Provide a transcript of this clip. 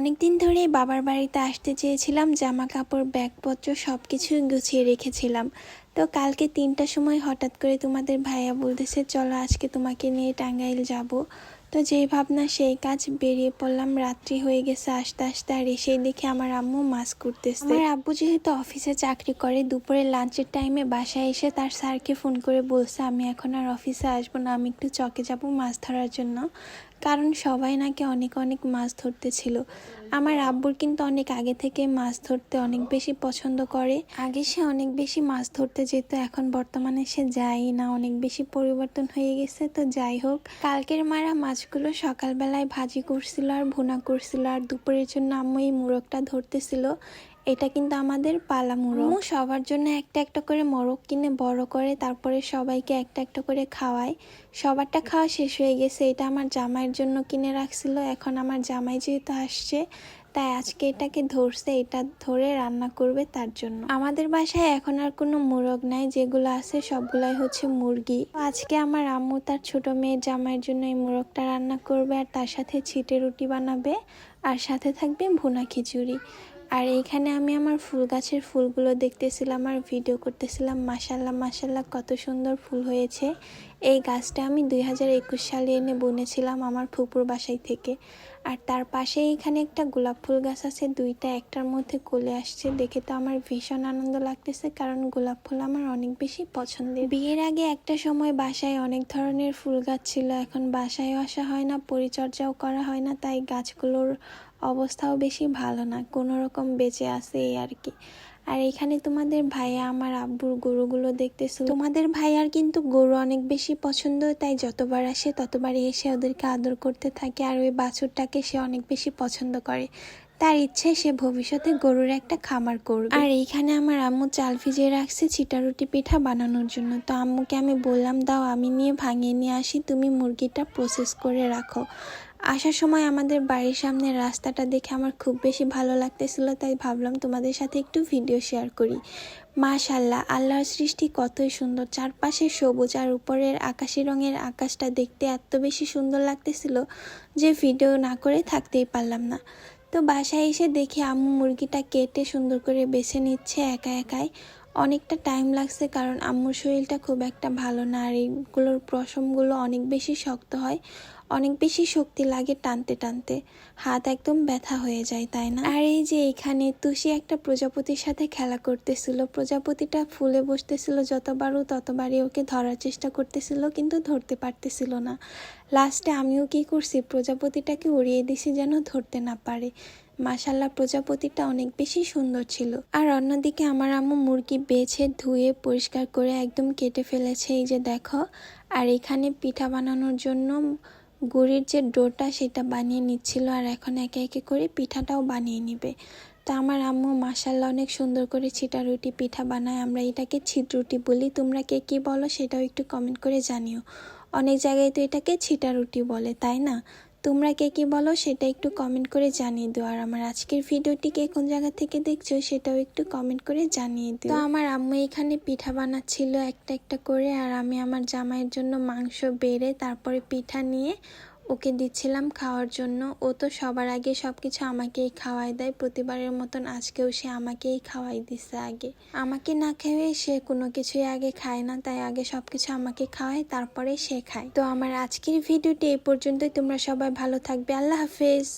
অনেক দিন ধরেই বাবার বাড়িতে আসতে চেয়েছিলাম জামা কাপড় ব্যাগপত্র সব কিছু গুছিয়ে রেখেছিলাম। তো কালকে তিনটার সময় হঠাৎ করে তোমাদের ভাইয়া বলতেছে, চলো আজকে তোমাকে নিয়ে টাঙ্গাইল যাব। তো যেই ভাবনা, সেই কাজ বেরিয়ে পড়লাম। রাত্রি হয়ে গেছে আস্তে আস্তে আর এসেই দেখে আমার আম্মু মাছ করতেছে আমার আব্বু যেহেতু অফিসে চাকরি করে দুপুরে লাঞ্চের টাইমে বাসায় এসে তার স্যারকে ফোন করে বলছে, আমি এখন আর অফিসে আসব না, আমি একটু চকে যাব মাছ ধরার জন্য। কারণ সবাই নাকি অনেক অনেক মাছ ধরতে ছিল আমার আব্বুর কিন্তু অনেক আগে থেকে মাছ ধরতে অনেক বেশি পছন্দ করে। আগে সে অনেক বেশি মাছ ধরতে যেত, এখন বর্তমানে সে যায় না, অনেক বেশি পরিবর্তন হয়ে গেছে। তো যাই হোক, কালকের মারা মাছগুলো সকালবেলায় ভাজি করছিল আর ভুনা করছিল আর দুপুরের জন্য আম্মু এই মোরগটা ধরতেছিল। এটা কিন্তু আমাদের পালা মোরগ। আম্মু সবার জন্য একটা একটা করে মোরগ কিনে বড় করে তারপরে সবাইকে একটা একটা করে খাওয়ায়। সবারটা খাওয়া শেষ হয়ে গেছে। এটা আমার জামাইয়ের জন্য কিনে রাখছিল। এখন আমার জামাই যেহেতু আসছে তাই আজকে এটাকে ধরছে, এটা ধরে রান্না করবে তার জন্য। আমাদের বাসায় এখন আর কোনো মোরগ নাই, যেগুলো আছে সবগুলাই হচ্ছে মুরগি। আজকে আমার আম্মু তার ছোট মেয়ের জামাইয়ের জন্য এই মোরগটা রান্না করবে আর তার সাথে ছিটে রুটি বানাবে আর সাথে থাকবে ভুনা খিচুড়ি। আর এইখানে আমি আমার ফুল গাছের ফুলগুলো দেখতেছিলাম আর ভিডিও করতেছিলাম মাসাল্লাহ মাসাল্লাহ কত সুন্দর ফুল হয়েছে। এই গাছটা আমি দুই হাজার একুশ সালে এনে বুনেছিলাম আমার ফুপুর বাসায় থেকে। আর তার পাশে এখানে একটা গোলাপ ফুল গাছ আছে, দুইটা একটার মধ্যে কলে আসছে। দেখে তো আমার ভীষণ আনন্দ লাগতেছে, কারণ গোলাপ ফুল আমার অনেক বেশি পছন্দের। বিয়ের আগে একটা সময় বাসায় অনেক ধরনের ফুল গাছ ছিল, এখন বাসায় আসা হয় না, পরিচর্যাও করা হয় না, তাই গাছগুলোর অবস্থাও বেশি ভালো না, কোনো রকম বেঁচে আছে আর কি। আর এখানে তোমাদের ভাইয়া, আমার আব্বুর গরুগুলো দেখতেছিল। তোমাদের ভাইয়ার কিন্তু গরু অনেক বেশি পছন্দ, তাই যতবার আসে ততবারই এসে ওদেরকে আদর করতে থাকে, আর ওই বাছুরটাকে সে অনেক বেশি পছন্দ করে। তার ইচ্ছে, সে ভবিষ্যতে গরুর একটা খামার করবে। আর এইখানে আমার আম্মু চাল ভিজিয়ে রাখছে ছিটা রুটি পিঠা বানানোর জন্য। তো আম্মুকে আমি বললাম, দাও, আমি নিয়ে ভাঙিয়ে নিয়ে আসি, তুমি মুরগিটা প্রসেস করে রাখো। আসার সময় আমাদের বাড়ির সামনে রাস্তাটা দেখে আমার খুব বেশি ভালো লাগতেছিল, তাই ভাবলাম তোমাদের সাথে একটু ভিডিও শেয়ার করি। মাশাল্লাহ আল্লাহর সৃষ্টি কতই সুন্দর। চারপাশে সবুজ আর উপরের আকাশি রঙের আকাশটা দেখতে এত বেশি সুন্দর লাগতেছিল যে ভিডিও না করে থাকতেই পারলাম না। তো বাসায় এসে দেখি আম্মু মুরগিটা কেটে সুন্দর করে বেছে নিচ্ছে একা একাই। অনেকটা টাইম লাগছে কারণ আম্মুর শরীরটা খুব একটা ভালো না, আর এইগুলোর প্রসমগুলো অনেক বেশি শক্ত হয়। অনেক বেশি শক্তি লাগে টানতে টানতে। হাত একদম ব্যথা হয়ে যায়, তাই না? আর এই যে এখানে তুষি একটা প্রজাপতির সাথে খেলা করতেছিল। প্রজাপতিটা ফুলে বসতেছিল, যতবারও ততবারই ওকে ধরার চেষ্টা করতেছিল, কিন্তু ধরতে পারতেছিল না। লাস্টে আমিও কি করছি, প্রজাপতিটাকে উড়িয়ে দিছি যেন ধরতে না পারে। মাসাল্লাহ প্রজাপতিটা অনেক বেশি সুন্দর ছিল। আর অন্যদিকে আমার আম্মু মুরগি বেছে ধুয়ে পরিষ্কার করে একদম কেটে ফেলেছে, এই যে দেখো। আর এখানে পিঠা বানানোর জন্য গুড়ির যে ডোটা সেটা বানিয়ে নিচ্ছিল আর এখন একে একে করে পিঠাটাও বানিয়ে নিবে। তা আমার আম্মু মাসাল্লা অনেক সুন্দর করে ছিটা রুটি পিঠা বানায়। আমরা এটাকে ছিট রুটি বলি। তোমরা কে কী বলো সেটাও একটু কমেন্ট করে জানিও। অনেক জায়গায় তো এটাকে ছিটা রুটি বলে, তাই না? তোমরা কে কী বলো সেটা একটু কমেন্ট করে জানিয়ে দিও। আর আমার আজকের ভিডিওটি কে কোন জায়গা থেকে দেখছ সেটাও একটু কমেন্ট করে জানিয়ে দিও। তো আমার আম্মু এখানে পিঠা বানাচ্ছিল একটা একটা করে, আর আমি আমার জামাইয়ের জন্য মাংস বেড়ে তারপরে পিঠা নিয়ে ওকে দিচ্ছিলাম খাওয়ার জন্য। ও তো সবার আগে সব কিছু আমাকেই খাওয়াই দেয়। প্রতিবারের মতন আজকেও সে আমাকেই খাওয়াই দিছে আগে। আমাকে না খেয়ে সে কোনো কিছুই আগে খায় না, তাই আগে সব কিছু আমাকে খাওয়ায়, তারপরে সে খায়। তো আমার আজকের ভিডিওটি এই পর্যন্তই। তোমরা সবাই ভালো থাকবে। আল্লাহ হাফেজ।